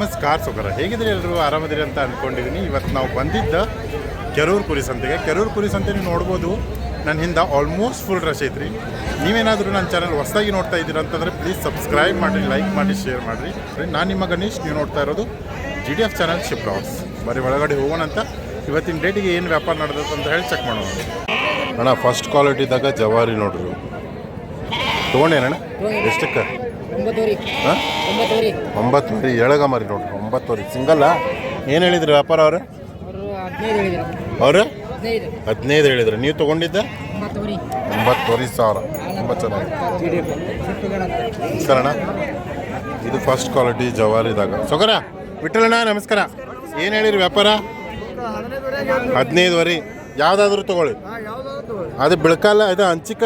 ನಮಸ್ಕಾರ ಸುಖರ ಹೇಗಿದ್ರಿ ಎಲ್ಲರೂ? ಆರಾಮದಿರಿ ಅಂತ ಅಂದ್ಕೊಂಡಿದ್ದೀನಿ ಇವತ್ತು ನಾವು ಬಂದಿದ್ದ ಕೆರೂರು ಕುರಿ ಸಂತೆಗೆ. ಕೆರೂರು ಕುರಿ ಸಂತೆ ನೀವು ನೋಡ್ಬೋದು. ನನ್ನ ಹಿಂದೆ ಆಲ್ಮೋಸ್ಟ್ ಫುಲ್ ರಶ್ ಐತ್ರಿ. ನೀವೇನಾದರೂ ನನ್ನ ಚಾನಲ್ ಹೊಸದಾಗಿ ನೋಡ್ತಾ ಇದ್ದೀರ ಅಂತಂದರೆ ಪ್ಲೀಸ್ ಸಬ್ಸ್ಕ್ರೈಬ್ ಮಾಡಿರಿ ಲೈಕ್ ಮಾಡಿ ಶೇರ್ ಮಾಡಿರಿ. ನಾನು ನಿಮ್ಮ ಗಣೇಶ್, ನೀವು ನೋಡ್ತಾ ಇರೋದು G D F channel sheep blogs ಬರೀ ಒಳಗಡೆ ಹೋಗೋಣ ಅಂತ. ಇವತ್ತಿನ ಡೇಟಿಗೆ ಏನು ವ್ಯಾಪಾರ ನಡೆದತ್ತೆ ಅಂತ ಹೇಳಿ ಚೆಕ್ ಮಾಡೋಣ. ಅಣ್ಣ ಫಸ್ಟ್ ಕ್ವಾಲಿಟಿದಾಗ ಜವಾರಿ ನೋಡ್ರಿ ತೊಗೊಂಡೇನಣ್ಣ? ಎಷ್ಟಕ್ಕೆ? ಹಾಂ? ಒಂಬತ್ತುವರೆ. ಏಳಗ ಮರಿ ನೋಡ್ರಿ ಒಂಬತ್ತುವರೆ. ಸಿಂಗಲ್ಲ? ಏನು ಹೇಳಿದ್ರಿ ವ್ಯಾಪಾರ ಅವ್ರು? ಅವರು ಹದಿನೈದು ಹೇಳಿದ್ರು. ನೀವು ತಗೊಂಡಿದ್ದೆ? ಒಂಬತ್ತುವರೆ. ಸಾವಿರ. ತುಂಬ ಚೆನ್ನಾಗಿ ನಮಸ್ಕಾರ ಅಣ್ಣ ಇದು ಫಸ್ಟ್ ಕ್ವಾಲಿಟಿ ಜವಾರಿದಾಗ ಸೊಗರ ವಿಠಲಣ್ಣ ನಮಸ್ಕಾರ. ಏನು ಹೇಳಿರಿ ವ್ಯಾಪಾರ? ಹದಿನೈದುವರೆ. ಯಾವುದಾದ್ರೂ ತಗೊಳ್ಳಿ. ಅದು ಬಿಳ್ಕಲ್ಲ ಇದು ಹಂಚಿಕ?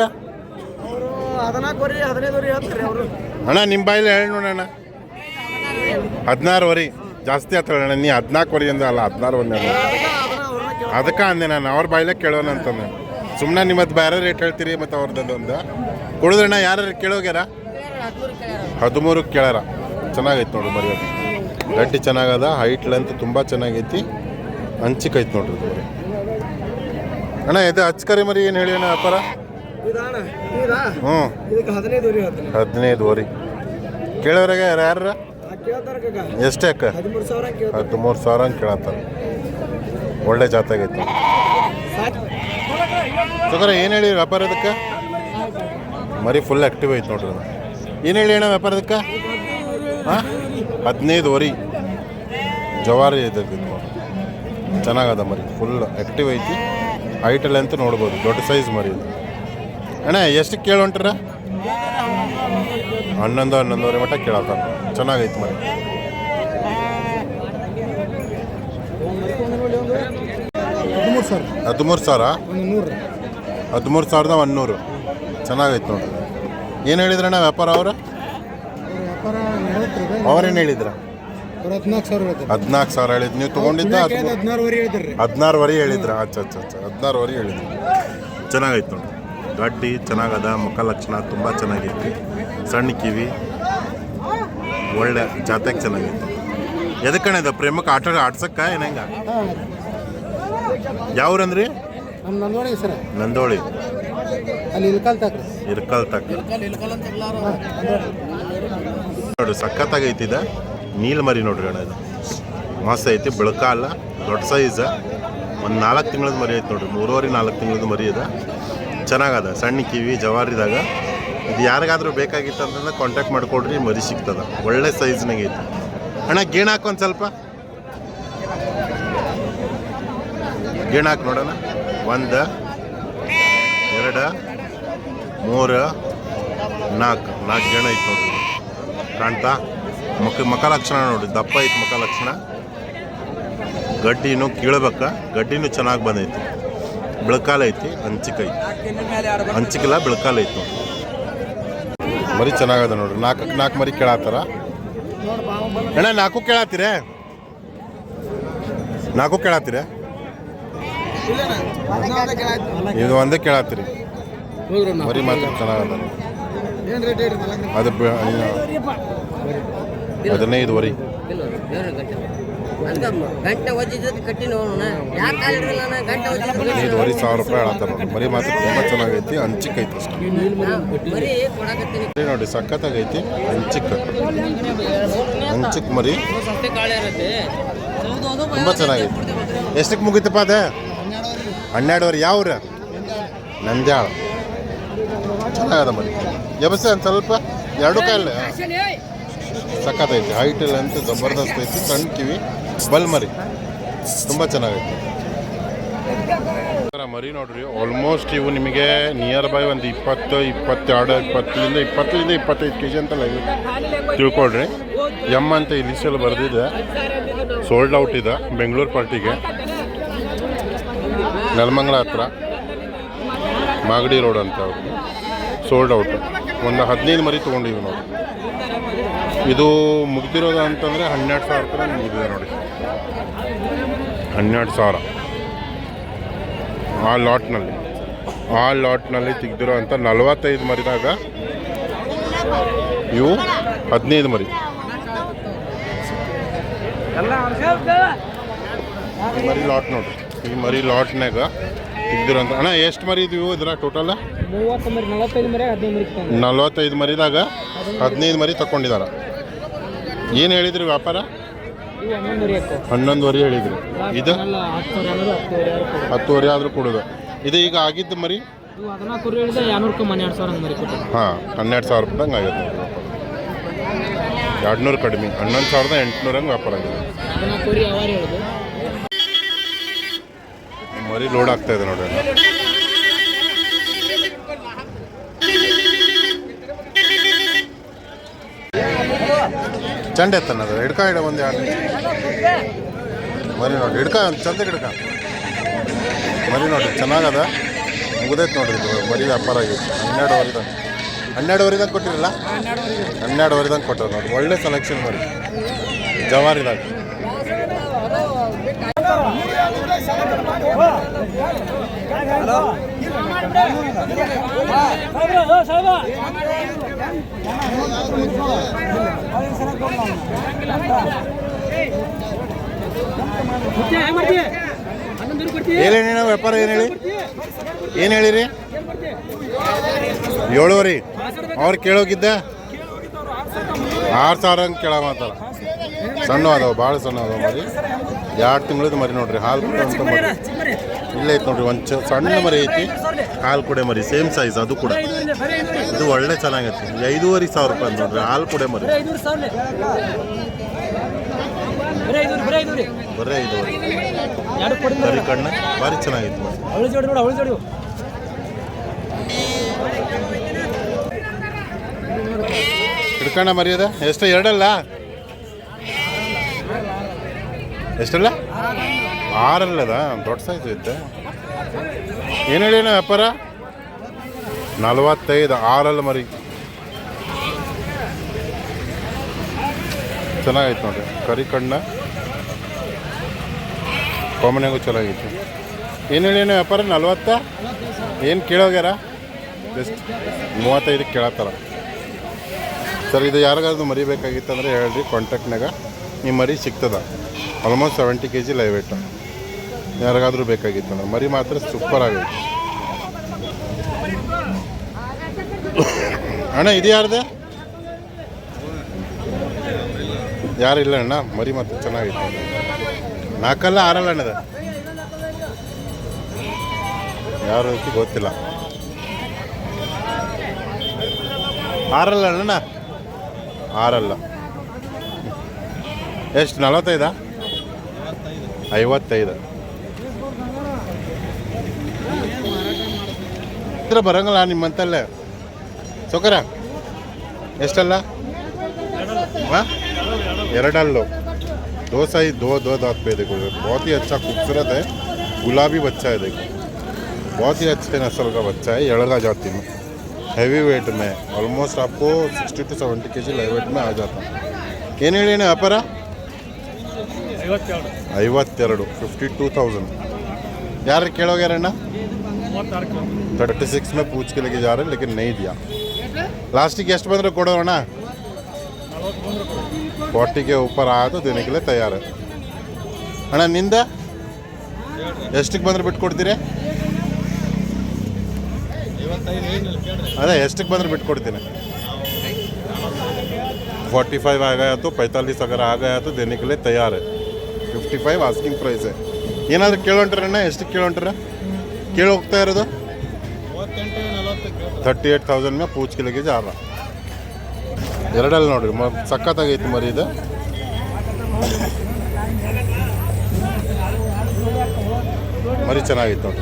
ಅಣ್ಣ ನಿಮ್ಮ ಬಾಯಲ್ಲಿ ಹೇಳಿ ನೋಡೋಣ. ಹದಿನಾರುವರೆ. ಜಾಸ್ತಿ ಆತಲ್ಲ ನೀ ಹದಿನಾಲ್ಕುವರೆ ಅಂದ ಅಲ್ಲ ಹದಿನಾರು ಅಂದ ಅದಕ್ಕೆ ಅಂದೆ ನಾನು, ಅವ್ರ ಬಾಯಲ್ಲೇ ಕೇಳೋಣ ಅಂತಂದೆ. ಸುಮ್ಮನೆ ನಿಮ್ಮದು ಬೇರೆ ರೇಟ್ ಹೇಳ್ತೀರಿ ಮತ್ತು ಅವ್ರದ್ದು ಒಂದು ಕುಡಿದ್ರಣ್ಣ ಯಾರು ಕೇಳೋಗ್ಯಾರ ಹದಿಮೂರು ಕೇಳಾರ. ಚೆನ್ನಾಗೈತೆ ನೋಡ್ರಿ ಬರೆಯೋದು ಗಟ್ಟಿ ಚೆನ್ನಾಗದ ಹೈಟ್ ಲೆಂತ್ ತುಂಬ ಚೆನ್ನಾಗೈತಿ. ಹಂಚಿಕೈತೆ ನೋಡ್ರಿ ಅಣ್ಣ, ಇದು ಹಚ್ಕರಿ ಮರಿ ಏನು ಹೇಳಿ ಅಣ್ಣ ವ್ಯಾಪಾರ? ಹ್ಞೂ. ಹದಿನೈದು ವರಿ ಕೇಳೋರಾಗ ಯಾರು ಎಷ್ಟೇ ಅಕ್ಕ? ಹದಿಮೂರು ಸಾವಿರ ಅಂತ ಕೇಳತ್ತಾರೆ. ಒಳ್ಳೆ ಜಾತಾಗೈತಿ ತಗೋರ ಏನು ಹೇಳಿ ವ್ಯಾಪಾರ ಅದಕ್ಕೆ ಮರಿ ಫುಲ್ ಆ್ಯಕ್ಟಿವ್ ಐತೆ ನೋಡ್ರಿ ಏನು ಹೇಳಿ ಅಣ್ಣ ವ್ಯಾಪಾರ ಅದಕ್ಕೆ ಹಾಂ ಹದಿನೈದುವರೆ ಜವಾರಿ ಇದಕ್ಕೆ ಚೆನ್ನಾಗದ ಮರಿ ಫುಲ್ ಆ್ಯಕ್ಟಿವ್ ಐತಿ. ಹೈಟಲ್ಲಿ ಅಂತ ನೋಡ್ಬೋದು ದೊಡ್ಡ ಸೈಜ್ ಮರಿ ಇದು ಅಣ್ಣ ಎಷ್ಟು ಕೇಳೊಂಟ್ರ ಹನ್ನೊಂದು ಹನ್ನೊಂದುವರೆ ಮಟ್ಟ ಕೇಳಪ್ಪ. ಚೆನ್ನಾಗೈತೆ ಮರಿ ಹದಿಮೂರು ಸಾವಿರ. ಹದಿಮೂರು ಸಾವಿರದ ಒನ್ನೂರು ಚೆನ್ನಾಗೈತೆ ನೋಡ್ರಿ ಏನು ಹೇಳಿದ್ರಣ್ಣ ವ್ಯಾಪಾರ ಅವ್ರು? ವ್ಯಾಪಾರ ಅವರ ಅವ್ರೇನು ಹೇಳಿದ್ರ? ಹದಿನಾಲ್ಕು ಸಾವಿರ ಹೇಳಿದ್ರು. ಹೇಳಿದ್. ನೀವು ತೊಗೊಂಡಿದ್ದ ಹದಿನಾರುವರೆ ಹೇಳಿದ್ರ ಅಚ್ಚ ಅಚ್ಚ ಅಚ್ಚ. ಹದಿನಾರುವರೆ ಹೇಳಿದ್ರು. ಚೆನ್ನಾಗೈತೆ ನೋಡ್ರಿ ಗಡ್ಡಿ ಚೆನ್ನಾಗದ ಮುಖ ಲಕ್ಷಣ ತುಂಬ ಚೆನ್ನಾಗಿತ್ತು ಸಣ್ಣ ಕಿವಿ ಒಳ್ಳೆ ಜಾತಕ್ಕೆ ಚೆನ್ನಾಗಿತ್ತು ಎದಕ್ಕಣ್ಣ ಇದು? ಪ್ರೇಮಕ್ಕೆ ಆಟ ಆಡ್ಸಕ್ಕ ಏನಂಗ ಯಾವ್ರಂದ್ರಿ? ನಮ್ಮ ನಂದೋಣಿ ಸರ್. ನಂದೋಳಿ ಅಲ್ಲಿ ಇಲ್ಕಲ್ ತಾಕ್ರಿ ಇರ್ಕಲ್ ತಕ್ಕ ನೋಡ್ರಿ ಸಖತ್ತಾಗೈತಿ ಇದು. ನೀಲ್ ಮರಿ ನೋಡ್ರಿ ಅಣ್ಣ ಇದು. ಮಸ್ತ್ ಐತಿ ಬೆಳಕ ಅಲ್ಲ ದೊಡ್ಡ ಸೈಜ್ ಒಂದು ನಾಲ್ಕು ತಿಂಗಳದ ಮರಿ ಐತಿ ನೋಡ್ರಿ ಮೂರುವರೆ ನಾಲ್ಕು ತಿಂಗಳದ ಮರಿ ಇದೆ ಚೆನ್ನಾಗದ. ಸಣ್ಣ ಕಿವಿ, ಜವಾರಿದಾಗ. ಇದು ಯಾರಿಗಾದ್ರೂ ಬೇಕಾಗಿತ್ತು ಅಂತಂದ್ರೆ ಕಾಂಟ್ಯಾಕ್ಟ್ ಮಾಡಿಕೊಡ್ರಿ, ಮರಿ ಸಿಗ್ತದ. ಒಳ್ಳೆ ಸೈಜ್ನಾಗ ಐತಿ. ಅಣ್ಣ, ಗೇಣ್ ಹಾಕು ಒಂದು ಸ್ವಲ್ಪ. ಗೇಣ್ ಹಾಕಿ ನೋಡೋಣ. ಒಂದು, ಎರಡು, ಮೂರು ನಾಲ್ಕು ನಾಲ್ಕು ಗೇಣ ಐತೆ ನೋಡ್ರಿ ಕಾಣ್ತಾ? ಮಕ ಮುಖ ಲಕ್ಷಣ ನೋಡಿ. ದಪ್ಪ ಐತೆ ಮಕ ಲಕ್ಷಣ ಗಡ್ಡಿನೂ ಕೀಳ್ಬೇಕ. ಗಡ್ಡಿನೂ ಚೆನ್ನಾಗಿ ಬಂದೈತಿ. ಬೆಳಕಾಲ ಐತಿ, ಹಂಚಿಕ ಐತಿ. ಹಂಚಿಕಿಲ್ಲ ಬೆಳಕಾಲ ಐತಿ ಮರಿ ಚೆನ್ನಾಗದ ನೋಡ್ರಿ. ನಾಲ್ಕಕ್ಕೆ ನಾಲ್ಕು ಮರಿ ಕೇಳತ್ತಾರ? ಅಣ್ಣ, ನಾಲ್ಕು ಕೇಳತ್ತೀರೇ ನಾಲ್ಕು ಕೇಳತ್ತೀರ ಇದು ಒಂದೇ ಕೇಳತ್ತೀರಿ ಮರಿ ಮಾತ್ರ ಚೆನ್ನಾಗದ ನಾಲ್ಕು ಅದು ಬ- ಹದಿನೈದುವರೆ ಗಂಟೆ ಒಜ್ಜಿದ್ದು ಕಟ್ಟಿ ನೋಡೋಣ. ಯಾಕೆ ಕಾಲಿಡ್ರಿಲ್ಲ ನಾನು ಗಂಟೆ ಒಜ್ಜಿದ್ದು ಹದಿನೈದುವರೆ ಸಾವಿರ ರೂಪಾಯಿ ಹೇಳತ್ತಾರ ಮರಿ ಮಾತ್ರ ತುಂಬ ಚೆನ್ನಾಗೈತಿ ಹಂಚಿಕ್ಕೈತಿ ಅಷ್ಟೇ. ಬರೀ ಕೊಡಕತ್ತೀನಿ. ಮರಿ ನೋಡಿ ಸಖತ್ತಾಗೈತಿ ಹಂಚಿಕ್ ಹಂಚಿಕ್ ಮರಿ. ತುಂಬ ಚೆನ್ನಾಗೈತಿ. ಎಷ್ಟಕ್ಕೆ ಮುಗಿತಪ್ಪ ಅದ? ಹನ್ನೆರಡುವರೆ. ಯಾವ್ರ? ನಂದ್ಯಾಳ. ಚೆನ್ನಾಗದ ಮರಿ. ಎಬಸ ಒಂದು ಸ್ವಲ್ಪ ಎರಡು ಕಾಯಿಲೆ ಸಖತ್ತೈತಿ ಹೈಟ್ ಇಲ್ಲ ಅಂತ ಜಬರ್ದಸ್ತ್ ಐತಿ ಸಣ್ಣ ಕಿವಿ. ಬಲ್ ಮರಿ ತುಂಬ ಚೆನ್ನಾಗೈತೆ. ಮರಿ ನೋಡ್ರಿ ಆಲ್ಮೋಸ್ಟ್ ಇವು ನಿಮಗೆ ನಿಯರ್ ಬೈ ಒಂದು ಇಪ್ಪತ್ತು, ಇಪ್ಪತ್ತೆರಡು, ಇಪ್ಪತ್ತರಿಂದ ಇಪ್ಪತ್ತರಿಂದ ಇಪ್ಪತ್ತೈದು ಕೆ ಜಿ ಅಂತ ಲೈವ್ ತಿಳ್ಕೊಳ್ರಿ. ಎಂ ಅಂತ ಇನಿಷಿಯಲ್ ಬರೆದಿದೆ. ಸೋಲ್ಡ್ ಔಟ್ ಇದೆ ಬೆಂಗಳೂರು ಪಾರ್ಟಿಗೆ ನೆಲಮಂಗಲ ಹತ್ರ. ಮಾಗಡಿ ರೋಡ್ ಅಂತ ಸೋಲ್ಡ್ ಔಟ್ ಒಂದು ಹದಿನೈದು ಮರಿ ತೊಗೊಂಡಿವಿ ನೋಡಿ ಇದು ಮುಗ್ದಿರೋದು ಅಂತಂದರೆ ಹನ್ನೆರಡು ಸಾವಿರ ರೂಪಾಯಿ ಮುಗಿದಿದೆ ನೋಡಿ. ಹನ್ನೆರಡು ಸಾವಿರ. ಆ ಲಾಟ್ನಲ್ಲಿ ಆ ಲಾಟ್ನಲ್ಲಿ ತೆಗ್ದಿರೋ ಅಂತ ನಲವತ್ತೈದು ಮರಿದಾಗ ಇವು ಹದಿನೈದು ಮರಿ. ಮರಿ ಲಾಟ್ ನೋಡ್ರಿ. ಈ ಮರಿ ಲಾಟ್ನಾಗ ತೆಗ್ದಿರೋಂಥ ಅಣ್ಣ, ಎಷ್ಟು ಮರಿ ಇದೀವು ಇದ್ರ ಟೋಟಲ್? ನಲ್ವತ್ತೈದು ಮರಿದಾಗ ಹದಿನೈದು ಮರಿ ತಗೊಂಡಿದಾರ. ಏನು ಹೇಳಿದ್ರಿ ವ್ಯಾಪಾರ ಇವು ಹನ್ನೊಂದು ಮರಿ ಹಾಕೋ ಹನ್ನೊಂದುವರೆ ಹೇಳಿದ್ರಿ. ಇದು? ಹತ್ತುವರೆ ಆದ್ರೂ ಕೊಡೋದು. ಇದು ಈಗ ಆಗಿದ್ದು ಮರಿ? ಹಾಂ ಹನ್ನೆರಡು ಸಾವಿರ ರೂಪಾಯಿ ಆಗೈತೆ ಎರಡು ನೂರು ಕಡಿಮೆ. ಹನ್ನೊಂದು ಸಾವಿರದ ಎಂಟುನೂರ ಹಂಗೆ ವ್ಯಾಪಾರ ಆಗಿದೆ. ಮರಿ ಲೋಡ್ ಆಗ್ತಾ ಇದೆ ನೋಡಿ ಚಂಡೆ ಎತ್ತನದು ಹಿಡ್ಕ ಹಿಡ ಒಂದು ಎರಡು ಮರಿ ನೋಡಿ, ಹಿಡ್ಕ, ಒಂದು ಚಂದ ಹಿಡ್ಕ. ಮರಿ ನೋಡಿ, ಚೆನ್ನಾಗದ. ಮುಗ್ದೈತೆ ನೋಡ್ರಿ ಇದು ಮರಿ ವ್ಯಾಪಾರ ಆಗೈತೆ ಹನ್ನೆರಡುವರೆದಾಗ ಹನ್ನೆರಡುವರೆದಾಗ ಕೊಟ್ಟಿರಲ್ಲ? ಹನ್ನೆರಡುವರೆದಾಗ ಕೊಟ್ಟರು ನೋಡಿ. ಒಳ್ಳೆ ಸೆಲೆಕ್ಷನ್ ಮಾಡಿ ಜವಾರಿದಾಗ ಏನೇನು ವ್ಯಾಪಾರ ಏನು ಹೇಳಿ? ಏನು ಹೇಳಿರಿ? ಏಳುವರಿ. ಅವ್ರು ಕೇಳೋಗಿದ್ದ? ಆರು ಸಾವಿರ ಹಂಗೆ ಕೇಳ ಮಾತಾರ ಸಣ್ಣ ಅದಾವ ಭಾಳ ಸಣ್ಣ ಅದಾವ ಮರಿ. ಎರಡು ತಿಂಗಳದ ಮರಿ ನೋಡ್ರಿ, ಹಾಲು ಕೊಡುವಂಥ ಮರಿ. ಇಲ್ಲೇ ಐತೆ ನೋಡ್ರಿ, ಒಂದು ಸಣ್ಣ ಮರಿ ಐತಿ, ಹಾಲು ಕುಡೆ ಮರಿ ಸೇಮ್ ಸೈಜ್ ಅದು ಕೂಡ. ಇದು ಒಳ್ಳೆ ಚೆನ್ನಾಗೈತಿ. ಐದೂವರೆ ಸಾವಿರ ರೂಪಾಯಿ ನೋಡ್ರಿ, ಹಾಲು ಕುಡೆ ಮರಿ. ಬರೇ ಐದೂವರೆ. ಬರೀ ಕಣ್ಣ, ಭಾರಿ ಚೆನ್ನಾಗೈತಿ ಮರಿ. ಹಿಡ್ಕಣ್ಣ ಮರ್ಯಾದ ಎಷ್ಟು ಎರಡಲ್ಲ? ಎಷ್ಟಲ್ಲ? ಆರಲ್ಲದ? ದೊಡ್ಡ ಸೈಜ್ ಐತೆ. ಏನು ಹೇಳಿನ ವ್ಯಾಪಾರ? ನಲವತ್ತೈದು, ಆರಲ್ಲ ಮರಿ. ಚೆನ್ನಾಗೈತೆ ನೋಡಿ. ಕರಿ ಕಣ್ಣ. ಕಾಮನ್ಯಾಗೂ ಚೆನ್ನಾಗೈತೆ. ಏನು ಹೇಳಿನ ವ್ಯಾಪಾರ? ನಲ್ವತ್ತ? ಏನು ಕೇಳೋಗ್ಯಾರ? ಎಷ್ಟು ಮೂವತ್ತೈದು ಕೇಳತ್ತಾರ. ಸರ್, ಇದು ಯಾರಿಗಾದ್ರೂ ಮರಿ ಬೇಕಾಗಿತ್ತು ಅಂದರೆ ಹೇಳ್ರಿ ಕಾಂಟ್ಯಾಕ್ಟ್ನಾಗ ನಿಮ್ಮ ಮರಿ ಸಿಗ್ತದ. Almost seventy K G live weight ಯಾರಿಗಾದರೂ ಬೇಕಾಗಿತ್ತು ಮೇಡಮ್ ಮರಿ ಮಾತ್ರ ಸೂಪರ್ ಆಗೈತೆ ಅಣ್ಣ, ಇದು ಯಾರ್ದೆ? ಯಾರಿಲ್ಲ ಅಣ್ಣ, ಮರಿ ಮಾತ್ರ ಚೆನ್ನಾಗಿತ್ತು. ನಾಲ್ಕಲ್ಲ ಆರಲ್ಲ ಅಣ್ಣದ? ಯಾರು ರೀತಿ ಗೊತ್ತಿಲ್ಲ. ಆರಲ್ಲ ಅಣ್ಣ ಆರಲ್ಲ. ಎಷ್ಟು, ನಲವತ್ತೈದ? ಐವತ್ತೈದು ಇದ್ರ ಬರಂಗಲ್ಲ ನಿಮ್ಮಂತಲ್ಲೇ ಸೌಕರ ಎಷ್ಟಲ್ಲ हाँ ಎರಡಲ್ಲು दो सही दो दो दांत पे देखो बहुत ही अच्छा खूबसूरत है गुलाबी बच्चा है देखो बहुत ही अच्छे नस्ल का बच्चा है यड़गा जाति में हैवी वेट में ऑलमोस्ट आपको sixty to seventy K G live wait में आ जाता ಏನು ಹೇಳಿ ಅಣ್ಣ ವ್ಯಾಪಾರ ಐವತ್ತೆರಡು ಫಿಫ್ಟಿ ಟೂ ತೌಸಂಡ್ ಯಾರು ಕೇಳೋಗ್ಯಾರಣ್ಣ थर्टी सिक्स में पूछ के लेके जा रहे हैं लेकिन नहीं दिया लास्टिक ಎಷ್ಟು ಬಂದರೆ ಕೊಡೋಣ फोर्टी के ऊपर आया तो देने के लिए तैयार है ಅಣ್ಣ ನಿಂದ ಎಷ್ಟಕ್ಕೆ ಬಂದ್ರೆ ಬಿಟ್ಟು ಕೊಡ್ತೀರಿ ಅದೇ ಎಷ್ಟಕ್ಕೆ ಬಂದ್ರೆ ಬಿಟ್ಟು ಕೊಡ್ತೀನಿ फोर्टी फाइव आ गया तो पैंतालीस अगर आ गया तो देने के लिए तैयार है ಫಿಫ್ಟಿ ಫೈವ್ ಆಸ್ಕಿಂಗ್ ಪ್ರೈಸ್ ಏನಾದರೂ ಕೇಳೋಂಟ್ರಣ್ಣ? ಎಷ್ಟು ಕೇಳೋಂಟ್ರ? ಕೇಳಿ ಹೋಗ್ತಾ ಇರೋದು? ಥರ್ಟಿ ಏಟ್ ತೌಸಂಡ್ ಮೇಲೆ ಪೂಚ್ ಕಿಲೋಗೆ ಜಾರ ಎರಡಲ್ಲಿ ನೋಡ್ರಿ, ಮ ಸಖತ್ತಾಗೈತಿ ಮರಿ ಇದು. ಮರಿ ಚೆನ್ನಾಗಿತ್ತು ನೋಡಿ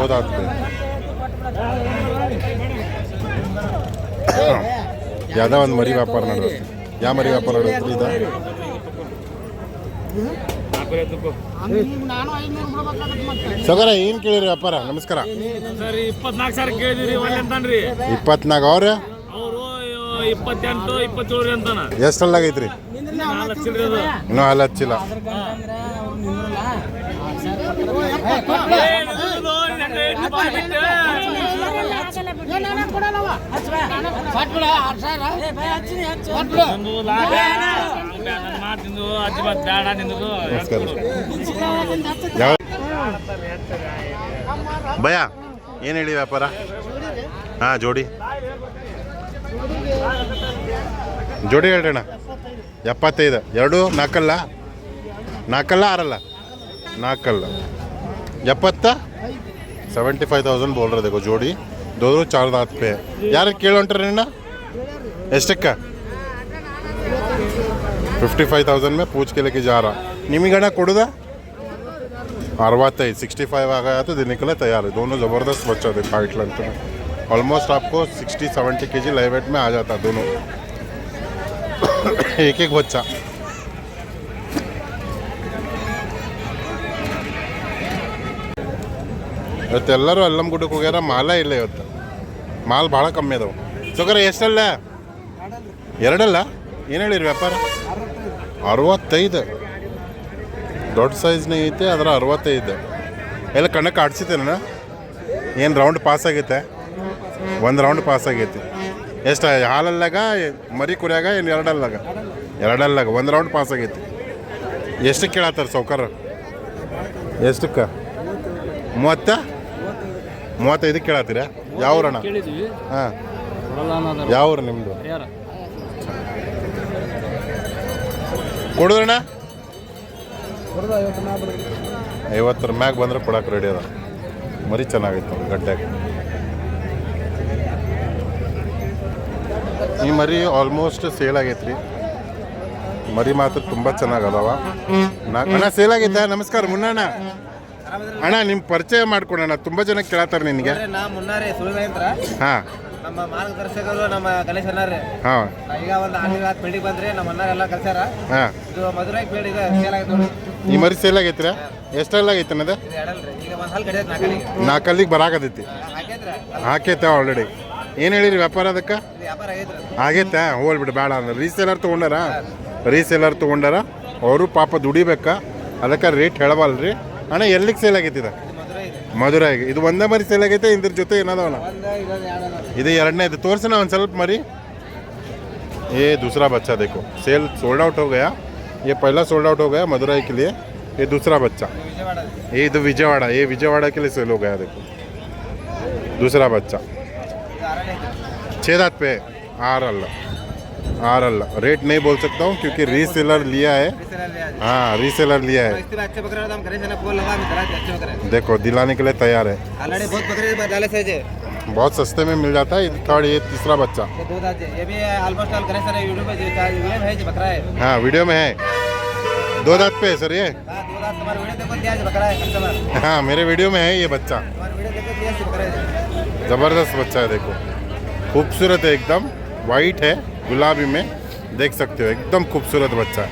ಹೋದಾಗ್ತದೆ. ಯಾವ್ದೋ ಒಂದು ಮರಿ ವ್ಯಾಪಾರ ನಡೆದೈತಿ ಯಾವ ಮರಿ ವ್ಯಾಪಾರ ನಡೆದೈತಿ ಇದು? ಸಗರ ಏನು ಕೇಳಿರಿ ವ್ಯಾಪಾರ ನಮಸ್ಕಾರ. ಸರ್ ಇಪ್ಪತ್ನಾಲ್ಕು ಸಾವಿರ ಕೇಳಿದಿರಿ ಒಳ್ಳೆ ಅಂತಾನ್ರಿ. ಇಪ್ಪತ್ನಾಲ್ಕು ಅವ್ರ? ಅವರು ಇಪ್ಪತ್ತೆಂಟು ಇಪ್ಪತ್ತೇಳು ಅಂತಾನ. ಅದು ಇನ್ನೂ ಹಾಲು ಹಚ್ಚಿಲ್ಲ. ಭಯ ಏನು ಹೇಳಿ ವ್ಯಾಪಾರ? ಹಾಂ ಜೋಡಿ. ಜೋಡಿ ಹೇಳ್ರಣ್ಣ. ಎಪ್ಪತ್ತೈದು. ಎರಡು ನಾಲ್ಕಲ್ಲ? ನಾಲ್ಕಲ್ಲ ಆರಲ್ಲ? ನಾಲ್ಕಲ್ಲ. ಎಪ್ಪತ್ತ? ಸೆವೆಂಟಿ ಫೈವ್ ತೌಸಂಡ್ ಬೋಲ್ರದೇಗೋ ಜೋಡಿ. ದೋದ್ರು ಚಾರ್ಜ್ ಹತ್ತು ಪೇ. ಯಾರು ಕೇಳೋಂಟ್ರಣ್ಣ? ಎಷ್ಟಕ್ಕ? ಫಿಫ್ಟಿ ಫೈವ್ ತೌಸಂಡ್ में पूछ के लेके जा रहा ನಿಮಗಣ್ಣ ಕೊಡುದ अरवत्तैद सिक्सटी फाइव आ गया तो देने के लिए तैयार है दोनों ज़बरदस्त बच्चा थे हाइट लेंथ में ऑलमोस्ट आपको sixty seventy K G live wait में आ जाता है दोनों एक एक बच्चा ಇವತ್ತೆಲ್ಲರೂ ಅಲ್ಲಂ ಗುಡ್ಡಕ್ಕೆ ಹೋಗ್ಯಾರ ಮಾಲ ಇಲ್ಲ ಇವತ್ತು ಮಾಲ್ ಭಾಳ ಕಮ್ಮಿ ಅದಾವೆ ಸೊಕರ ಎಷ್ಟಲ್ಲ ಎರಡಲ್ಲ ಏನು ಹೇಳಿರಿ ವ್ಯಾಪಾರ? ಅರವತ್ತೈದು. ದೊಡ್ಡ ಸೈಜ್ನೇ ಐತೆ ಅದರ ಅರವತ್ತೈದು. ಎಲ್ಲ ಕಣ್ಣಕ್ಕೆ ಆಡ್ಸಿತೇನ ಏನು ರೌಂಡ್ ಪಾಸ್ ಆಗೈತೆ? ಒಂದು ರೌಂಡ್ ಪಾಸ್ ಆಗೈತಿ. ಎಷ್ಟು ಹಾಲಲ್ಲಾಗ ಮರಿ ಕುರಿಯಾಗ ಏನು ಎರಡಲ್ಲಾಗ? ಎರಡಲ್ಲಾಗ ಒಂದು ರೌಂಡ್ ಪಾಸ್ ಆಗೈತಿ. ಎಷ್ಟು ಕೇಳತ್ತಾರ ಸೌಕರ್ ಎಷ್ಟಕ್ಕೆ? ಮೂವತ್ತ? ಮೂವತ್ತೈದಕ್ಕೆ ಕೇಳತ್ತೀರಾ? ಯಾವ ಊರಣ್ಣ ಹಾಂ. ಯಾವ ಅನ್ನೋದು ನಿಮ್ಮದು ಐವತ್ತು ಐವತ್ತರ ಮ್ಯಾಗ ಬಂದ್ರೆ ಕೊಡಕ್ಕೆ ರೆಡಿ ಅದ. ಮರಿ ಚೆನ್ನಾಗಿತ್ತು ಗಡ್ಡೆಗೆ ಈ ಮರಿ ಆಲ್ಮೋಸ್ಟ್ ಸೇಲ್ ಆಗೈತ್ರಿ. ಮರಿ ಮಾತ್ರ ತುಂಬ ಚೆನ್ನಾಗದವ ಅಣ್ಣ ಸೇಲ್ ಆಗೈತೆ? ನಮಸ್ಕಾರ ಮುನ್ನಣ್ಣ. ಅಣ್ಣ ನಿಮ್ಮ ಪರಿಚಯ ಮಾಡ್ಕೊಡೋಣ ತುಂಬ ಜನ ಕೇಳತ್ತಾರ ನಿನಗೆ. ಹಾಂ. ನಮ್ಮ ಮಾರ್ಗದರ್ಶಕರು ನಮ್ಮ ಗಣೇಶ್ ಅನ್ನಾರ್ರಿ ಹಾಂ. ಈಗ ಒಂದು ಆರು ಪೀಳಿಗೆ ಬಂದ್ರಿ ನಮ್ಮ ಅಣ್ಣಾರೆಲ್ಲ ಎಲ್ಲ ಕಲ್ಸ್ಯಾರ ಹಾಂ. ಇದು ಮಧುರೈ ಇದೆ ಸೇಲ್ ಆಗೈತೆ ಈ ಮರಿ ಸೇಲ್ ಆಗೈತ್ರ? ಎಷ್ಟೆಲ್ಲ ಆಗೈತೆ ಅನ್ನೋದು? ಇದು ಎಡಲ್ರಿ ಈಗ ಒಂದು ಹಲ್ ಕಡಿಯೋದು ನಾಲ್ಕಲ್ಲಿಗೆ ನಾಲ್ಕಲ್ಲಿಗೆ ಬರಾಕತೈತಿ ಹಾಕೈತ್ರ. ಹಾಕೈತೆ ಆಲ್ರೆಡಿ ಏನು ಹೇಳಿರಿ ವ್ಯಾಪಾರ ಅದಕ್ಕೆ? ಇದು ವ್ಯಾಪಾರ ಆಗೈತ್ರಿ ಆಗೈತೆ ಹೋಗ್ಬಿಡು ಬೇಡ ಅಂದ್ರೆ. ರೀಸೇಲರ್ ತೊಗೊಂಡಾರ? ರೀಸೇಲರ್ ತೊಗೊಂಡಾರ? ಅವರು ಪಾಪ ದುಡಿಬೇಕಾ? ಅದಕ್ಕೆ ರೇಟ್ ಹೇಳಬಲ್ರಿ ಅಣ್ಣ ಎಲ್ಲಿಗೆ ಸೇಲ್ ಆಗೈತಿ ಇದು ಇದು ಮಧುರೈ ಇದೆ ಮಧುರಾಯಿಗೆ ಇದು ಒಂದೇ ಮರಿ ಸೇಲ್ ಆಗೈತೆ ಇದ್ರ ಜೊತೆ ಏನದವನ ಒಂದು ಇದೊಂದು ಎರಡು ಇದು ಎರಡನೇದು ತೋರ್ಸೋಣ ಒಂದು ಸ್ವಲ್ಪ ಮರಿ ये दूसरा बच्चा देखो सेल सोल्ड आउट हो गया ये पहला सोल्ड आउट हो गया मदुराई के लिए ये दूसरा बच्चा ವಿಜಯವಾಡ ये इधर विजयवाड़ा ये विजयवाड़ा के लिए सेल हो गया देखो दूसरा बच्चा ಇದು ಆರನೇ ಐತಿ छः दांत पे are Allah R L rate नहीं बोल सकता हूँ क्योंकि रीसेलर लिया है। हाँ। रीसेलर लिया है। देखो दिलाने के लिए तैयार है। बहुत सस्ते में मिल जाता है थर्ड ये तीसरा बच्चा। हाँ वीडियो में है। दो दांत पे है सर ये। हाँ, हाँ मेरे वीडियो में है ये बच्चा। ज़बरदस्त बच्चा है देखो। खूबसूरत है एकदम। वाइट है गुलाबी में देख सकते हो एकदम खूबसूरत बच्चा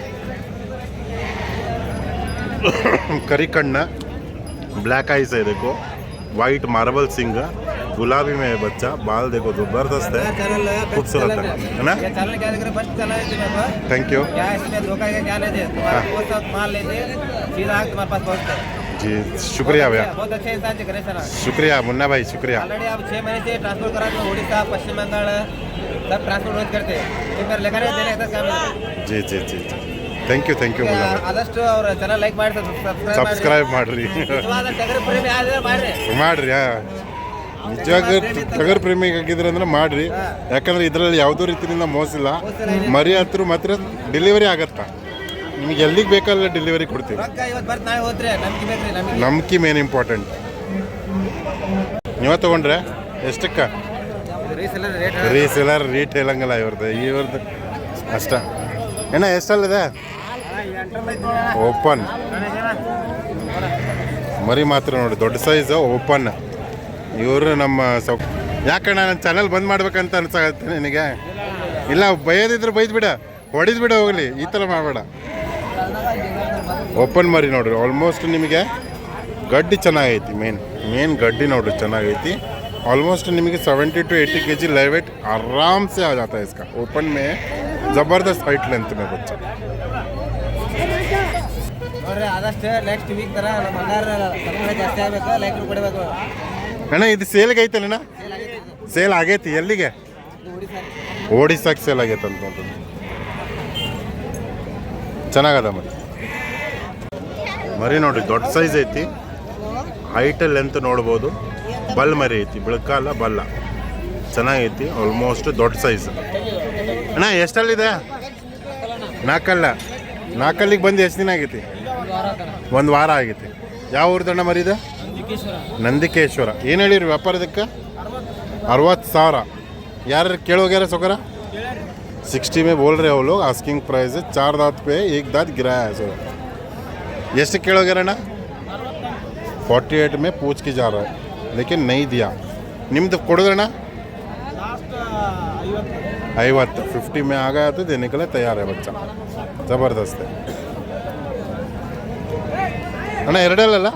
करी कन्ना ब्लैक आइज़ है देखो वाइट मार्बल सिंगर गुलाबी में है बच्चा बाल देखो ज़बरदस्त है खूबसूरत है ना? थैंक यू हाँ। जी शुक्रिया भैया। शुक्रिया मुन्ना भाई शुक्रिया। आप छह महीने से ट्रांसफ़र करा उड़ीसा पश्चिम बंगाल सब ट्रांसपोर्ट रोज करते पेपर लेकर देने का काम ಜಿ ಜಿ ಜಿ G. Thank you thank you Mullamma ಆದಷ್ಟು ಅವ್ರ ಚಾನಲ್ ಲೈಕ್ ಮಾಡಿ ಸಬ್ಸ್ಕ್ರೈಬ್ ಸಬ್ಸ್ಕ್ರೈಬ್ ಮಾಡ್ರಿ. ಟಗರ್ ಪ್ರೇಮಿ ಆದ್ರೆ ಮಾಡ್ರಿ. ಮಾಡ್ರಿ ಆ. ನಿಜವಾಗ ಟಗರ್ ಪ್ರೇಮಿಗಾಗಿದ್ರೆ ಅಂದ್ರೆ ಮಾಡ್ರಿ. ಯಾಕಂದ್ರೆ ಇದರಲ್ಲಿ ಯಾವುದೋ ರೀತಿಯಿಂದ ಮೋಸಿಲ್ಲ ಮರಿ ಹತ್ರ ಮಾತ್ರ ಡೆಲಿವರಿ ಆಗತ್ತಾ. ನಿಮಗೆ ಎಲ್ಲಿಗೆ ಬೇಕಲ್ಲ ಡೆಲಿವರಿ ಕೊಡ್ತೀವಿ. ರೊಕ್ಕ ಇವತ್ತು ಬರ್ತ ನಾಳೆ ಹೋದ್ರೆ ನಮ್ಗೆ ಬೇಕ್ರಿ ನಮಗೆ. ನಂಬಿಕೆ ಮೇನ್ ಇಂಪಾರ್ಟೆಂಟ್ ನೀವ ತಗೊಂಡ್ರೆ ಎಷ್ಟಕ್ಕ? ರೀಸೇಲರ್ ರೇಟ್ ಹೇಳಂಗಿಲ್ಲ ಇವ್ರದ್ದು ಇವ್ರದ್ದು ಅಷ್ಟ. ಏನ ಎಷ್ಟಲ್ಲಿದೆ ಓಪನ್ ಮರಿ ಮಾತ್ರ ನೋಡಿ, ದೊಡ್ಡ ಸೈಜ್ ಓಪನ್ ಇವರು ನಮ್ಮ ಸೌ ಯಾಕಣ್ಣ, ನನ್ನ ಚಾನಲ್ ಬಂದ್ ಮಾಡ್ಬೇಕಂತ ಅನ್ಸಾಗತ್ತೆ ನಿನಗೆ? ಇಲ್ಲ, ಬೈಯೋದಿದ್ರೆ ಬೈದ್ ಬಿಡ ಹೊಡಿದ್ ಬಿಡ ಹೋಗ್ಲಿ. ಈ ಥರ ಮಾಡಬೇಡ. ಓಪನ್ ಮರಿ ನೋಡ್ರಿ ಆಲ್ಮೋಸ್ಟ್ ನಿಮಗೆ ಗಡ್ಡಿ ಚೆನ್ನಾಗೈತಿ ಮೇನ್ ಮೇನ್ ಗಡ್ಡಿ ನೋಡ್ರಿ, ಚೆನ್ನಾಗೈತಿ. ऑलमोस्ट ನಿಮಗೆ सेवेंटी टू एट्टी के जी लेवेट आराम से आ जाता है इसका ओपन में ज़बरदस्त हाइट लेंथ में बच्चा ನೋಡ್ರಿ ಆದಷ್ಟು ನೆಕ್ಸ್ಟ್ ವೀಕ್ ತರ ನಮ್ಮ ಅಣ್ಣಾರ ಸಬ್ಸ್ಕ್ರೈಬ್ ಜಾಸ್ತಿ ಆಗ್ಬೇಕು ಲೈಕ್ ಕೊಡಬೇಕು ಅಣ್ಣ ಇದು ಸೇಲ್ಗೆ ಐತಲ್ಲ ಸೇಲ್ ಆಗೈತಿ ಎಲ್ಲಿಗೆ ಇದು ಉಡಿಸಾ ಓಡಿಸಾಕ್ ಸೇಲ್ ಆಗೈತೆ ಅಂತ ಚೆನ್ನಾಗದ ಮರಿ ಮರಿ ನೋಡ್ರಿ ದೊಡ್ಡ ಸೈಜ್ ಐತಿ ಹೈಟ್ ಲೆಂತ್ ನೋಡ್ಬೋದು ಬಲ್ ಮರಿ ಐತಿ ಬಿಳಕಾಲ ಬಲ್ಲ. ಚೆನ್ನಾಗೈತಿ ಆಲ್ಮೋಸ್ಟ್ ದೊಡ್ಡ ಸೈಜ್ ಅಣ್ಣ ಎಷ್ಟಲ್ಲಿದೆ ನಾಲ್ಕಲ್ಲ ನಾಲ್ಕಲ್ಲಿಗೆ ಬಂದು ಎಷ್ಟು ದಿನ ಆಗೈತಿ? ಒಂದು ವಾರ ಆಗೈತಿ. ಯಾವ ಊರ್ದಣ್ಣ ಮರಿದ ನಂದಿಕೇಶ್ವರ. ಏನು ಹೇಳಿರಿ ವ್ಯಾಪಾರದಕ್ಕೆ? ಅರವತ್ತು ಸಾವಿರ. ಯಾರು ಕೇಳೋಗ್ಯಾರ ಸೊಕರ ಸಿಕ್ಸ್ಟಿ ಮೇ ಬೋಲ್ ಅವಳು ಆಸ್ಕಿಂಗ್ ಪ್ರೈಸ್ ಚಾರ್ ದಾತ್ ಪೇ, ಏಕ್ ದಾತ್ ಗಿರಾ ಸೊ ಎಷ್ಟು ಕೇಳೋಗ್ಯಾರಣ್ಣ ಫಾರ್ಟಿ ಏಟ್ ಮೇ ಪೂಚ್ಕಿ ಜಾರ. लेकिन नहीं दिया ನಿಮ್ದು ಕೊಡೋದಣ್ಣ ಐವತ್ತು ಫಿಫ್ಟಿ में आ गया तो देने के लिए तैयार है बच्चा ज़बरदस्त है ಅಣ್ಣ ಎರಡಲ್ಲ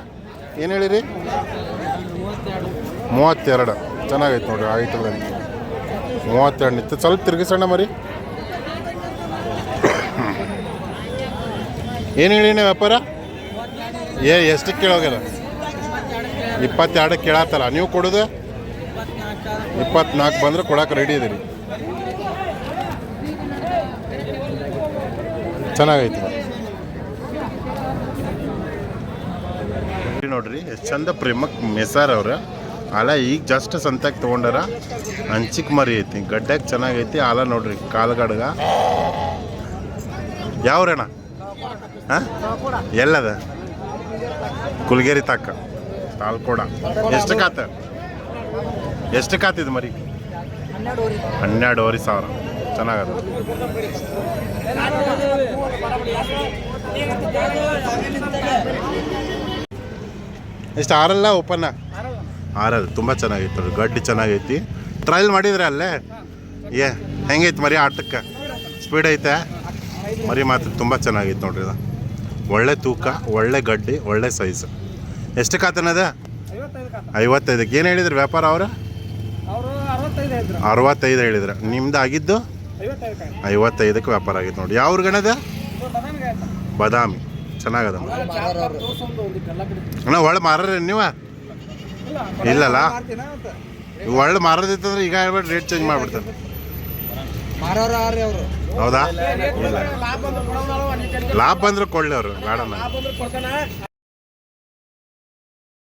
ಏನು ಹೇಳಿರಿ ಮೂವತ್ತೆರಡು ಚೆನ್ನಾಗೈತೆ ನೋಡ್ರಿ ಆಯ್ತಲ್ಲ ಮೂವತ್ತೆರಡು ನಿಂತು ಸ್ವಲ್ಪ ತಿರುಗಿಸೋಣ ಮರಿ ಏನು ಹೇಳಿನ ವ್ಯಾಪಾರ ಏ ಎಷ್ಟಕ್ಕೆ ಕೇಳೋಗಿಲ್ಲ ಇಪ್ಪತ್ತೆರಡಕ್ಕೆ ಕೇಳತ್ತಲ್ಲ, ನೀವು ಕೊಡೋದು? ಇಪ್ಪತ್ನಾಲ್ಕು ಬಂದ್ರೆ ಕೊಡಕ್ಕೆ ರೆಡಿ ಇದೀರಿ. ಚೆನ್ನಾಗೈತಿ. ನೋಡ್ರಿ, ಎಷ್ಟು ಚಂದ ಪ್ರೇಮಕ್ ಮೆಸಾರ್ ಅವ್ರ. ಆಲ ಈಗ ಜಸ್ಟ್ ಸಂತಾಗ ತೊಗೊಂಡಾರ ಹಂಚಿಕ್ ಮರಿ ಐತಿ ಗಡ್ಡಕ್ಕೆ ಚೆನ್ನಾಗೈತಿ ಆಲ ನೋಡ್ರಿ, ಕಾಲ್ಗಡ್ಗ. ಯಾವ್ರಣ್ಣ ಹಾಂ? ಎಲ್ಲದ? ಕುಲ್ಗೇರಿ ತಾಕ. ತಾಲ್ಕೋಡ ಎಷ್ಟು ಕಾತ ಎಷ್ಟು ಕಾತಿದ್ ಮರಿ ಹನ್ನೆರಡುವರೆ ಸಾವಿರ. ಚೆನ್ನಾಗದ. ಎಷ್ಟು ಆರಲ್ಲ ಓಪನ್ನ ಆರಲ್ಲ ತುಂಬ ಚೆನ್ನಾಗಿತ್ತು ಗಡ್ಡಿ ಚೆನ್ನಾಗೈತಿ. ಟ್ರಯಲ್ ಮಾಡಿದ್ರೆ ಅಲ್ಲೇ? ಏ ಹೆಂಗೈತೆ ಮರಿ ಆಟಕ್ಕೆ? ಸ್ಪೀಡ್ ಐತೆ? ಮರಿ ಮಾತ್ರ ತುಂಬ ಚೆನ್ನಾಗಿತ್ತು ನೋಡ್ರಿ ಇದು. ಒಳ್ಳೆ ತೂಕ ಒಳ್ಳೆ ಗಡ್ಡಿ ಒಳ್ಳೆ ಸೈಜ್ ಎಷ್ಟು ಕಾತನದ ಐವತ್ತೈದಕ್ಕೆ. ಏನು ಹೇಳಿದ್ರು ವ್ಯಾಪಾರ ಅವರು? ಅವರು ಅರವತ್ತೈದು ಹೇಳಿದ್ರು. ನಿಮ್ದು ಆಗಿದ್ದು? ಐವತ್ತೈದು ಐವತ್ತೈದಕ್ಕೆ ವ್ಯಾಪಾರ ಆಗಿತ್ತು ನೋಡಿ. ಯಾವ ಗಣದ ಬದಾಮಿ. ಚೆನ್ನಾಗದ ಅಣ್ಣ ಒಳ್ಳೆ ಮಾರ್ರಿ ನೀವು? ಇಲ್ಲಲ್ಲ? ಒಳ್ಳೆ ಮಾರೋದಿತ್ತಂದ್ರೆ ಈಗ ಹೇಳ್ಬಿಟ್ಟು ರೇಟ್ ಚೇಂಜ್ ಮಾಡ್ಬಿಡ್ತಾರೆ. ಮಾರೋರು ಆರ್ರಿ ಅವರು? ಹೌದಾ? ಇಲ್ಲ ಲಾಭ ಬಂದ್ರೆ ಕೊಡ್ಲಿ ಅವರು ಬೇಡ